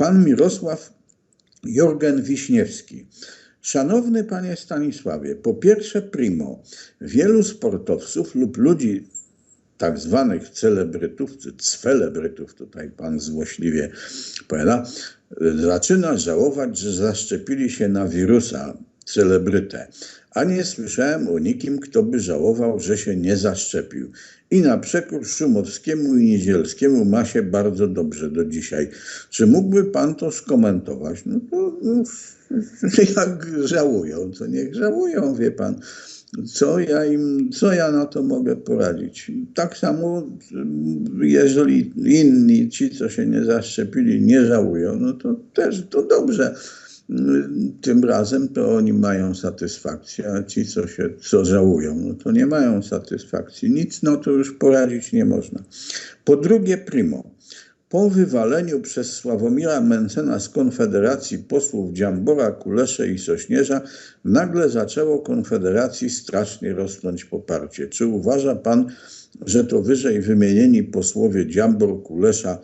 Pan Mirosław Jorgen Wiśniewski. Szanowny panie Stanisławie, po pierwsze primo, wielu sportowców lub ludzi tak zwanych celebrytów, czy celebrytów, tutaj pan złośliwie powiada, zaczyna żałować, że zaszczepili się na wirusa celebrytę. A nie słyszałem o nikim, kto by żałował, że się nie zaszczepił. I na przekór Szumowskiemu i Niedzielskiemu ma się bardzo dobrze do dzisiaj. Czy mógłby pan to skomentować? No to no, jak żałują, to niech żałują, wie pan. Co ja im, co ja na to mogę poradzić? Tak samo, jeżeli inni, ci, co się nie zaszczepili, nie żałują, no to też to dobrze. Tym razem to oni mają satysfakcję, a ci, co się co żałują, no to nie mają satysfakcji. Nic no to już poradzić nie można. Po drugie, primo. Po wywaleniu przez Sławomira Mencena z Konfederacji posłów Dziambora, Kulesze i Sośnierza nagle zaczęło Konfederacji strasznie rosnąć poparcie. Czy uważa pan, że to wyżej wymienieni posłowie Dziambor, Kulesza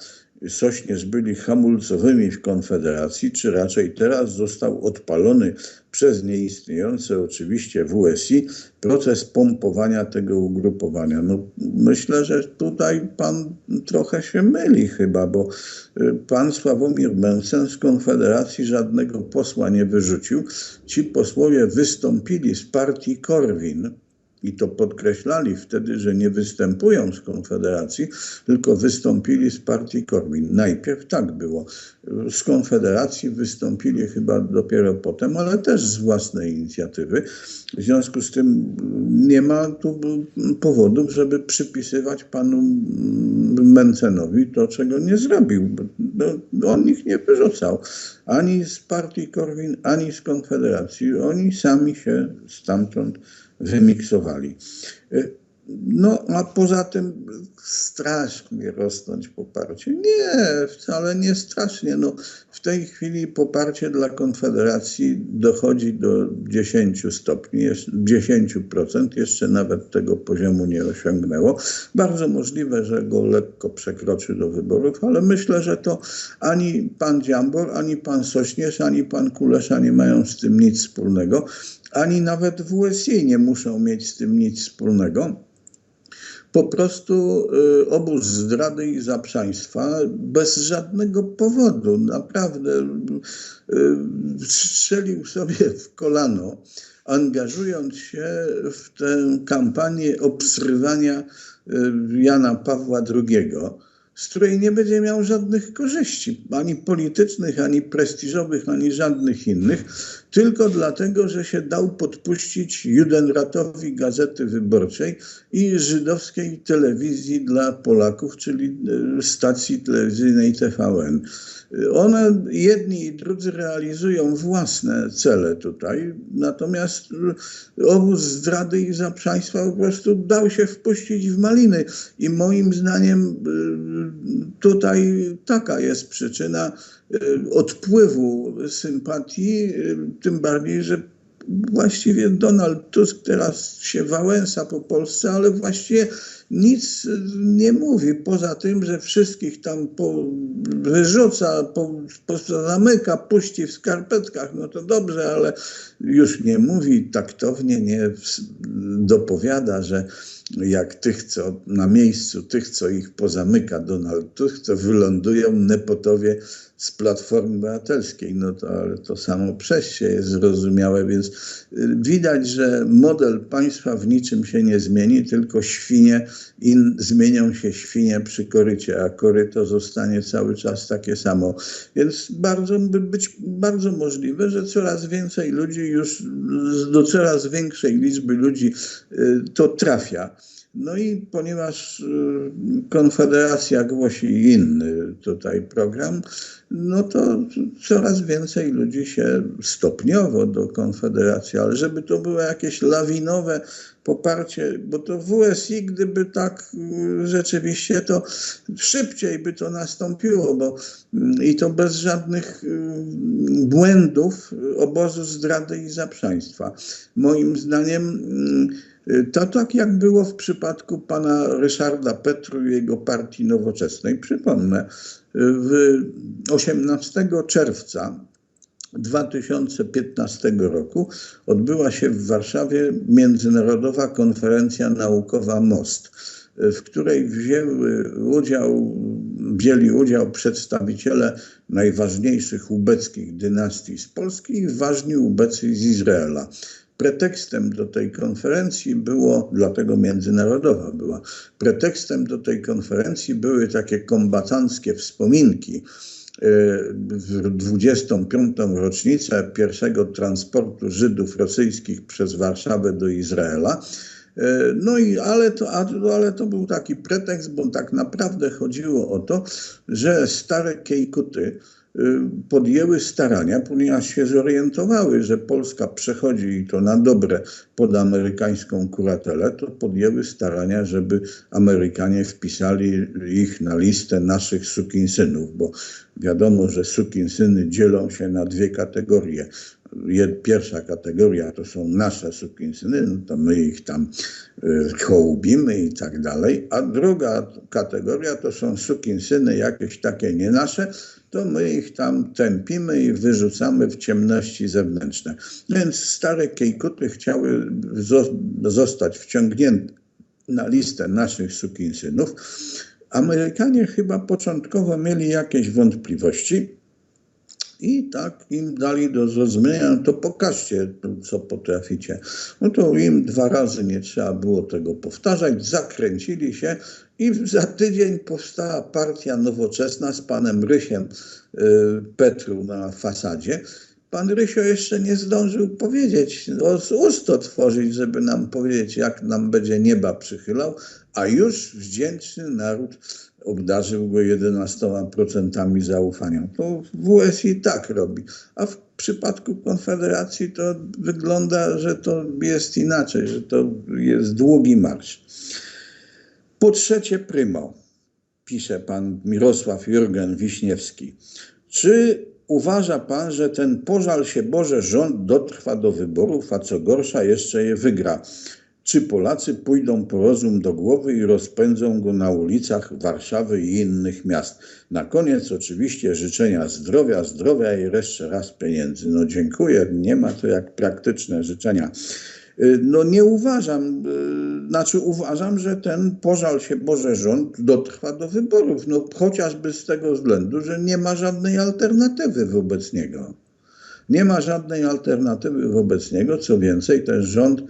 Sośnierz byli hamulcowymi w Konfederacji, czy raczej teraz został odpalony przez nieistniejące oczywiście WSI proces pompowania tego ugrupowania. No, myślę, że tutaj pan trochę się myli chyba, bo y, pan Sławomir Mencen z Konfederacji żadnego posła nie wyrzucił. Ci posłowie wystąpili z partii Korwin, i to podkreślali wtedy, że nie występują z Konfederacji, tylko wystąpili z partii Korwin. Najpierw tak było. Z Konfederacji wystąpili chyba dopiero potem, ale też z własnej inicjatywy. W związku z tym nie ma tu powodów, żeby przypisywać panu Mencenowi to, czego nie zrobił. No, on ich nie wyrzucał ani z partii Korwin, ani z Konfederacji. Oni sami się stamtąd wymiksowali. No, a poza tym strasznie rosnąć poparcie. Nie, wcale nie strasznie. No, w tej chwili poparcie dla Konfederacji dochodzi do 10 stopni, 10%, jeszcze nawet tego poziomu nie osiągnęło. Bardzo możliwe, że go lekko przekroczy do wyborów, ale myślę, że to ani pan Dziambor, ani pan Sośnierz, ani pan Kulesza nie mają z tym nic wspólnego, ani nawet WSI nie muszą mieć z tym nic wspólnego. Po prostu y, obóz zdrady i zaprzaństwa bez żadnego powodu, naprawdę y, strzelił sobie w kolano, angażując się w tę kampanię obsrywania y, Jana Pawła II z której nie będzie miał żadnych korzyści, ani politycznych, ani prestiżowych, ani żadnych innych, tylko dlatego, że się dał podpuścić Judenratowi Gazety Wyborczej i żydowskiej telewizji dla Polaków, czyli e, stacji telewizyjnej TVN. One, jedni i drudzy realizują własne cele tutaj, natomiast obóz zdrady i zaprzaństwa po prostu dał się wpuścić w maliny. I moim zdaniem y, tutaj taka jest przyczyna y, odpływu sympatii, y, tym bardziej, że właściwie Donald Tusk teraz się wałęsa po Polsce, ale właściwie nic nie mówi, poza tym, że wszystkich tam po, wyrzuca, po, po, zamyka, puści w skarpetkach, no to dobrze, ale już nie mówi taktownie, nie dopowiada, że jak tych, co na miejscu, tych, co ich pozamyka Donald Tusk, to wylądują nepotowie z Platformy Obywatelskiej. No to, ale to samo przejście jest zrozumiałe, więc y, widać, że model państwa w niczym się nie zmieni, tylko świnie, in, zmienią się świnie przy korycie, a koryto zostanie cały czas takie samo. Więc bardzo by być bardzo możliwe, że coraz więcej ludzi już do coraz większej liczby ludzi y, to trafia. No i ponieważ y, Konfederacja głosi inny tutaj program, no to coraz więcej ludzi się stopniowo do Konfederacji, ale żeby to było jakieś lawinowe poparcie, bo to WSI, gdyby tak y, rzeczywiście, to szybciej by to nastąpiło, bo y, i to bez żadnych błędów obozu zdrady i zaprzaństwa. Moim zdaniem to tak jak było w przypadku pana Ryszarda Petru i jego partii nowoczesnej. Przypomnę, W 18 czerwca 2015 roku odbyła się w Warszawie Międzynarodowa Konferencja Naukowa MOST, w której wzięły udział, wzięli udział przedstawiciele najważniejszych ubeckich dynastii z Polski i ważni ubecy z Izraela. Pretekstem do tej konferencji było, dlatego międzynarodowa była, pretekstem do tej konferencji były takie kombatanckie wspominki w 25. rocznicę pierwszego transportu Żydów rosyjskich przez Warszawę do Izraela. No i ale to, ale to był taki pretekst, bo tak naprawdę chodziło o to, że stare Kejkuty podjęły starania, ponieważ się zorientowały, że Polska przechodzi i to na dobre pod amerykańską kuratelę, to podjęły starania, żeby Amerykanie wpisali ich na listę naszych sukinsynów, bo wiadomo, że sukinsyny dzielą się na dwie kategorie. Pierwsza kategoria to są nasze sukinsyny, no to my ich tam hołbimy i tak dalej, a druga kategoria to są sukinsyny jakieś takie nie nasze, to my ich tam tępimy i wyrzucamy w ciemności zewnętrzne. Więc stare kejkuty chciały zostać wciągnięte na listę naszych sukinsynów. Amerykanie chyba początkowo mieli jakieś wątpliwości, i tak im dali do zrozumienia, to pokażcie, co potraficie. No to im dwa razy nie trzeba było tego powtarzać, zakręcili się i za tydzień powstała partia nowoczesna z panem Rysiem y, Petru na fasadzie. Pan Rysio jeszcze nie zdążył powiedzieć, z ust otworzyć, żeby nam powiedzieć, jak nam będzie nieba przychylał, a już wdzięczny naród obdarzył go 11% zaufania. To WSI tak robi. A w przypadku Konfederacji to wygląda, że to jest inaczej, że to jest długi marsz. Po trzecie, prymo, pisze pan Mirosław Jurgen Wiśniewski. Czy uważa pan, że ten pożal się Boże rząd dotrwa do wyborów, a co gorsza jeszcze je wygra? Czy Polacy pójdą po rozum do głowy i rozpędzą go na ulicach Warszawy i innych miast? Na koniec oczywiście życzenia zdrowia, zdrowia i jeszcze raz pieniędzy. No dziękuję, nie ma to jak praktyczne życzenia. No nie uważam, znaczy uważam, że ten pożal się Boże rząd dotrwa do wyborów, no chociażby z tego względu, że nie ma żadnej alternatywy wobec niego. Nie ma żadnej alternatywy wobec niego, co więcej ten rząd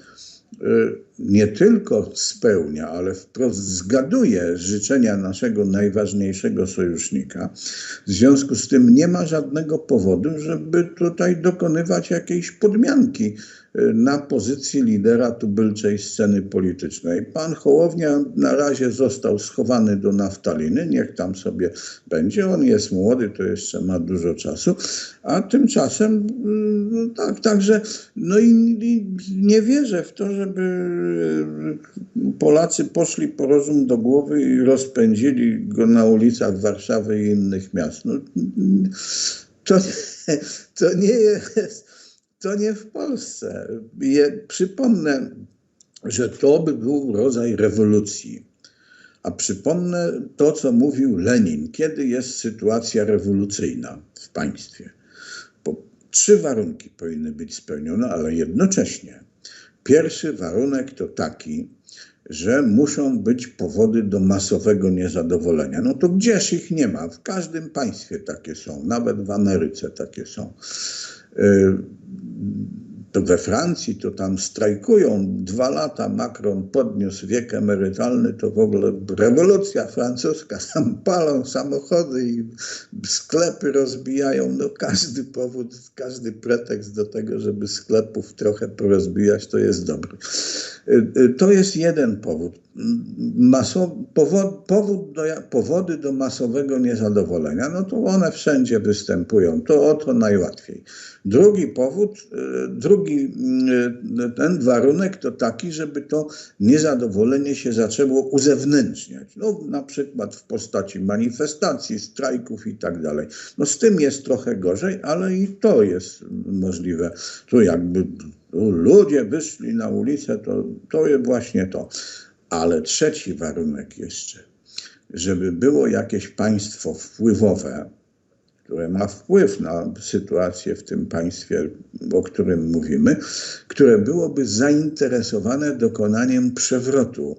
nie tylko spełnia, ale wprost zgaduje życzenia naszego najważniejszego sojusznika. W związku z tym nie ma żadnego powodu, żeby tutaj dokonywać jakiejś podmianki na pozycji lidera tubylczej sceny politycznej. Pan Hołownia na razie został schowany do naftaliny, niech tam sobie będzie. On jest młody, to jeszcze ma dużo czasu, a tymczasem no tak, także no i, i nie wierzę w to, żeby Polacy poszli po rozum do głowy i rozpędzili go na ulicach Warszawy i innych miast. No, to, to nie jest to nie w Polsce. Je, przypomnę, że to by był rodzaj rewolucji. A przypomnę to, co mówił Lenin, kiedy jest sytuacja rewolucyjna w państwie. Trzy warunki powinny być spełnione, ale jednocześnie. Pierwszy warunek to taki, że muszą być powody do masowego niezadowolenia. No to gdzież ich nie ma? W każdym państwie takie są, nawet w Ameryce takie są to we Francji to tam strajkują. Dwa lata, Macron podniósł wiek emerytalny, to w ogóle rewolucja francuska, tam palą samochody i sklepy rozbijają, no każdy powód, każdy pretekst do tego, żeby sklepów trochę porozbijać, to jest dobry. To jest jeden powód. Maso, powod, powód do, powody do masowego niezadowolenia, no to one wszędzie występują, to o to najłatwiej. Drugi powód, drugi ten warunek to taki, żeby to niezadowolenie się zaczęło uzewnętrzniać, no na przykład w postaci manifestacji, strajków i tak dalej. No z tym jest trochę gorzej, ale i to jest możliwe. Tu jakby ludzie wyszli na ulicę, to, to jest właśnie to. Ale trzeci warunek jeszcze. żeby było jakieś państwo wpływowe, które ma wpływ na sytuację w tym państwie, o którym mówimy, które byłoby zainteresowane dokonaniem przewrotu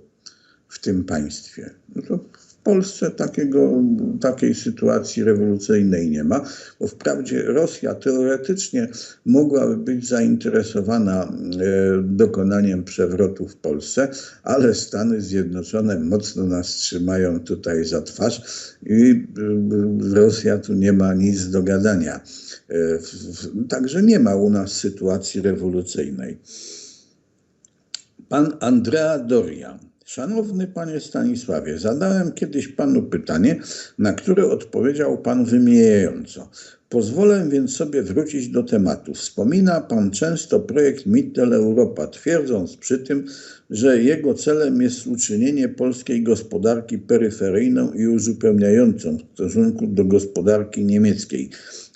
w tym państwie. No to Polsce takiego, takiej sytuacji rewolucyjnej nie ma, bo wprawdzie Rosja teoretycznie mogłaby być zainteresowana e, dokonaniem przewrotu w Polsce, ale Stany Zjednoczone mocno nas trzymają tutaj za twarz i e, Rosja tu nie ma nic do gadania. E, Także nie ma u nas sytuacji rewolucyjnej. Pan Andrea Doria. Szanowny panie Stanisławie, zadałem kiedyś panu pytanie, na które odpowiedział pan wymijająco. Pozwolę więc sobie wrócić do tematu. Wspomina pan często projekt Mittel Europa, twierdząc przy tym, że jego celem jest uczynienie polskiej gospodarki peryferyjną i uzupełniającą w stosunku do gospodarki niemieckiej.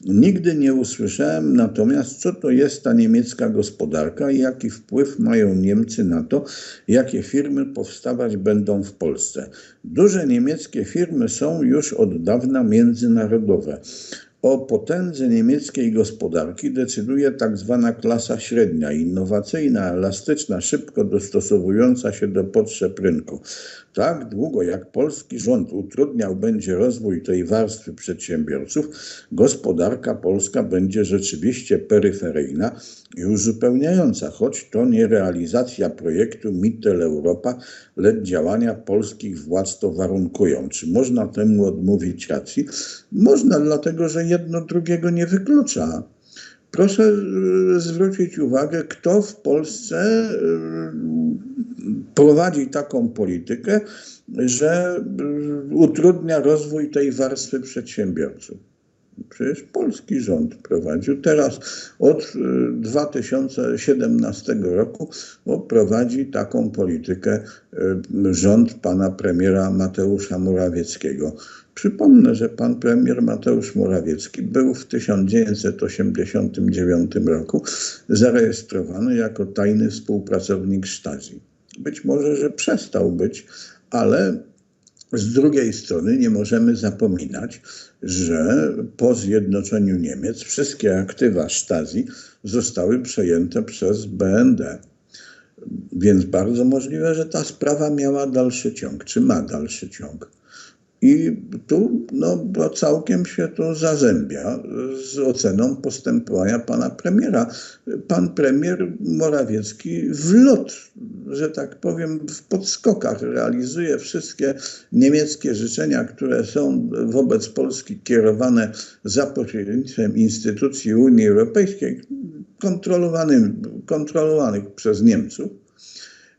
Nigdy nie usłyszałem natomiast, co to jest ta niemiecka gospodarka i jaki wpływ mają Niemcy na to, jakie firmy powstawać będą w Polsce. Duże niemieckie firmy są już od dawna międzynarodowe. O potędze niemieckiej gospodarki decyduje tak zwana klasa średnia, innowacyjna, elastyczna, szybko dostosowująca się do potrzeb rynku. Tak długo jak polski rząd utrudniał będzie rozwój tej warstwy przedsiębiorców, gospodarka polska będzie rzeczywiście peryferyjna i uzupełniająca, choć to nie realizacja projektu Mittel Europa, lecz działania polskich władz to warunkują. Czy można temu odmówić racji? Można, dlatego że jedno drugiego nie wyklucza. Proszę y, zwrócić uwagę, kto w Polsce y, prowadzi taką politykę, że y, utrudnia rozwój tej warstwy przedsiębiorców. Przecież polski rząd prowadził. Teraz od y, 2017 roku o, prowadzi taką politykę y, rząd pana premiera Mateusza Morawieckiego. Przypomnę, że pan premier Mateusz Morawiecki był w 1989 roku zarejestrowany jako tajny współpracownik Stasi. Być może, że przestał być, ale z drugiej strony nie możemy zapominać, że po zjednoczeniu Niemiec wszystkie aktywa Stasi zostały przejęte przez BND. Więc bardzo możliwe, że ta sprawa miała dalszy ciąg, czy ma dalszy ciąg. I tu no, całkiem się to zazębia z oceną postępowania pana premiera. Pan premier Morawiecki w lot, że tak powiem, w podskokach realizuje wszystkie niemieckie życzenia, które są wobec Polski kierowane za pośrednictwem instytucji Unii Europejskiej, kontrolowanych przez Niemców.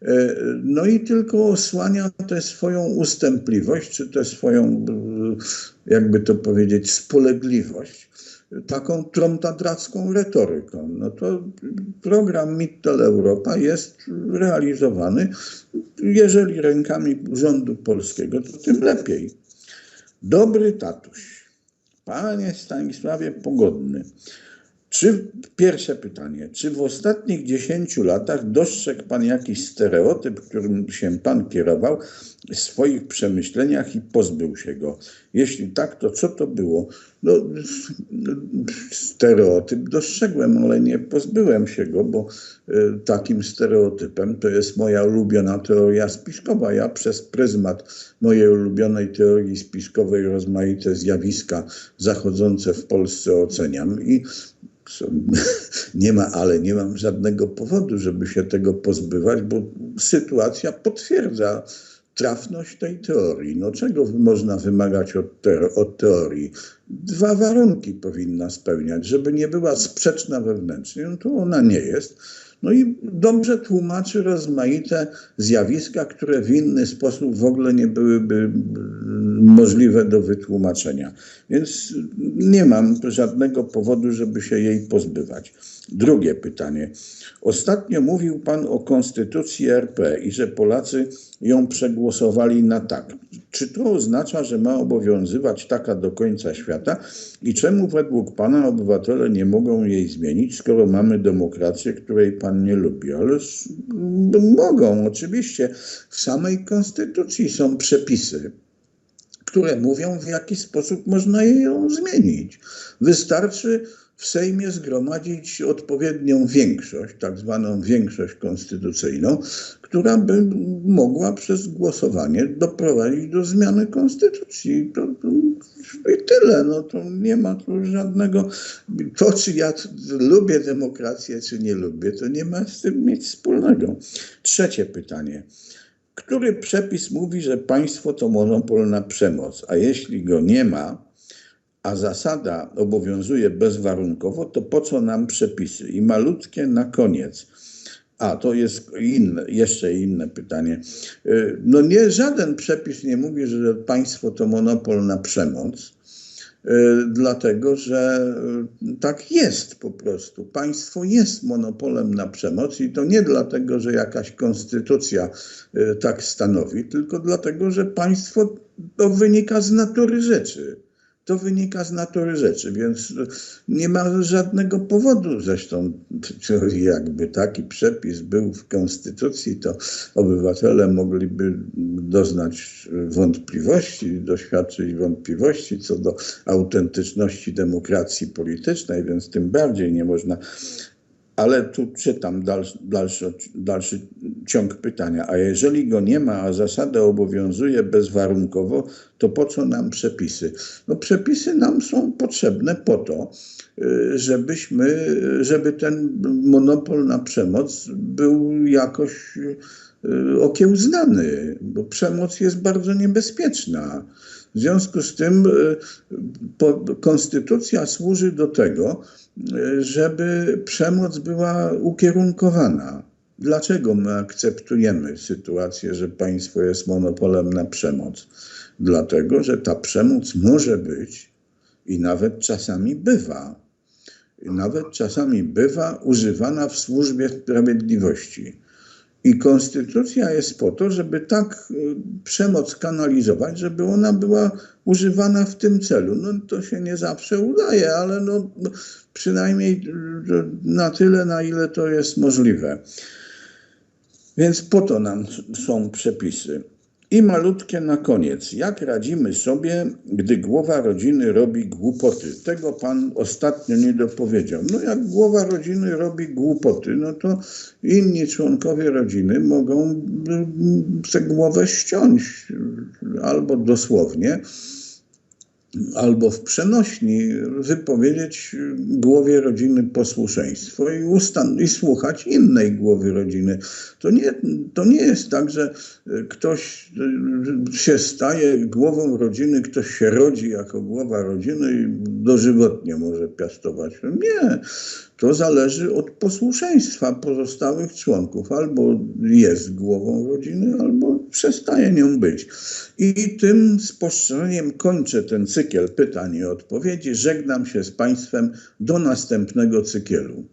E, No i tylko osłania tę swoją ustępliwość, czy tę swoją, e, jakby to powiedzieć, spolegliwość taką tromtadracką retoryką. No to program Mittel Europa jest realizowany, jeżeli rękami rządu polskiego, to tym lepiej. Dobry tatuś. Panie Stanisławie Pogodny. Czy, pierwsze pytanie, czy w ostatnich 10 latach dostrzegł Pan jakiś stereotyp, którym się Pan kierował w swoich przemyśleniach i pozbył się go? Jeśli tak, to co to było? No, stereotyp dostrzegłem, ale nie pozbyłem się go, bo y, takim stereotypem to jest moja ulubiona teoria spiskowa. Ja przez pryzmat mojej ulubionej teorii spiskowej rozmaite zjawiska zachodzące w Polsce oceniam i nie ma, ale nie mam żadnego powodu, żeby się tego pozbywać, bo sytuacja potwierdza trafność tej teorii. No czego można wymagać od, te, od teorii? Dwa warunki powinna spełniać, żeby nie była sprzeczna wewnętrznie, no to ona nie jest. No i dobrze tłumaczy rozmaite zjawiska, które w inny sposób w ogóle nie byłyby możliwe do wytłumaczenia. Więc nie mam żadnego powodu, żeby się jej pozbywać. Drugie pytanie. Ostatnio mówił Pan o Konstytucji RP i że Polacy ją przegłosowali na tak. Czy to oznacza, że ma obowiązywać taka do końca świata? I czemu według Pana obywatele nie mogą jej zmienić, skoro mamy demokrację, której Pan nie lubi? Ale mogą, oczywiście. W samej Konstytucji są przepisy, które mówią, w jaki sposób można ją zmienić. Wystarczy w Sejmie zgromadzić odpowiednią większość, tak zwaną większość konstytucyjną, która by mogła przez głosowanie doprowadzić do zmiany konstytucji. To, to, I tyle. No to nie ma tu żadnego. To, czy ja lubię demokrację, czy nie lubię, to nie ma z tym nic wspólnego. Trzecie pytanie. Który przepis mówi, że państwo to monopol na przemoc, a jeśli go nie ma, a zasada obowiązuje bezwarunkowo, to po co nam przepisy? I malutkie na koniec. A, to jest inne, jeszcze inne pytanie. Y, no nie, żaden przepis nie mówi, że państwo to monopol na przemoc, y, dlatego że y, tak jest po prostu. Państwo jest monopolem na przemoc i to nie dlatego, że jakaś konstytucja tak stanowi, tylko dlatego, że państwo to wynika z natury rzeczy. To wynika z natury rzeczy, więc nie ma żadnego powodu. Zresztą, jakby taki przepis był w Konstytucji, to obywatele mogliby doznać wątpliwości, doświadczyć wątpliwości co do autentyczności demokracji politycznej, więc tym bardziej nie można ale tu czytam dalszy, dalszy, dalszy ciąg pytania. A jeżeli go nie ma, a zasada obowiązuje bezwarunkowo, to po co nam przepisy? No przepisy nam są potrzebne po to, y, żebyśmy, żeby ten monopol na przemoc był jakoś y, okiełznany, bo przemoc jest bardzo niebezpieczna. W związku z tym y, konstytucja służy do tego, żeby przemoc była ukierunkowana. Dlaczego my akceptujemy sytuację, że państwo jest monopolem na przemoc? Dlatego, że ta przemoc może być i nawet czasami bywa, nawet czasami bywa używana w służbie sprawiedliwości. I konstytucja jest po to, żeby tak y, przemoc kanalizować, żeby ona była używana w tym celu. No to się nie zawsze udaje, ale no, no przynajmniej y, na tyle, na ile to jest możliwe. Więc po to nam są przepisy. I malutkie na koniec. Jak radzimy sobie, gdy głowa rodziny robi głupoty? Tego pan ostatnio nie dopowiedział. No jak głowa rodziny robi głupoty, no to inni członkowie rodziny mogą tę głowę ściąć albo dosłownie, albo w przenośni wypowiedzieć głowie rodziny posłuszeństwo i, ustan- i słuchać innej głowy rodziny. To nie, to nie jest tak, że ktoś się staje głową rodziny, ktoś się rodzi jako głowa rodziny i dożywotnie może piastować. Nie. To zależy od posłuszeństwa pozostałych członków. Albo jest głową rodziny, albo przestaje nią być. I tym spostrzeżeniem kończę ten cykl pytań i odpowiedzi. Żegnam się z Państwem do następnego cyklu.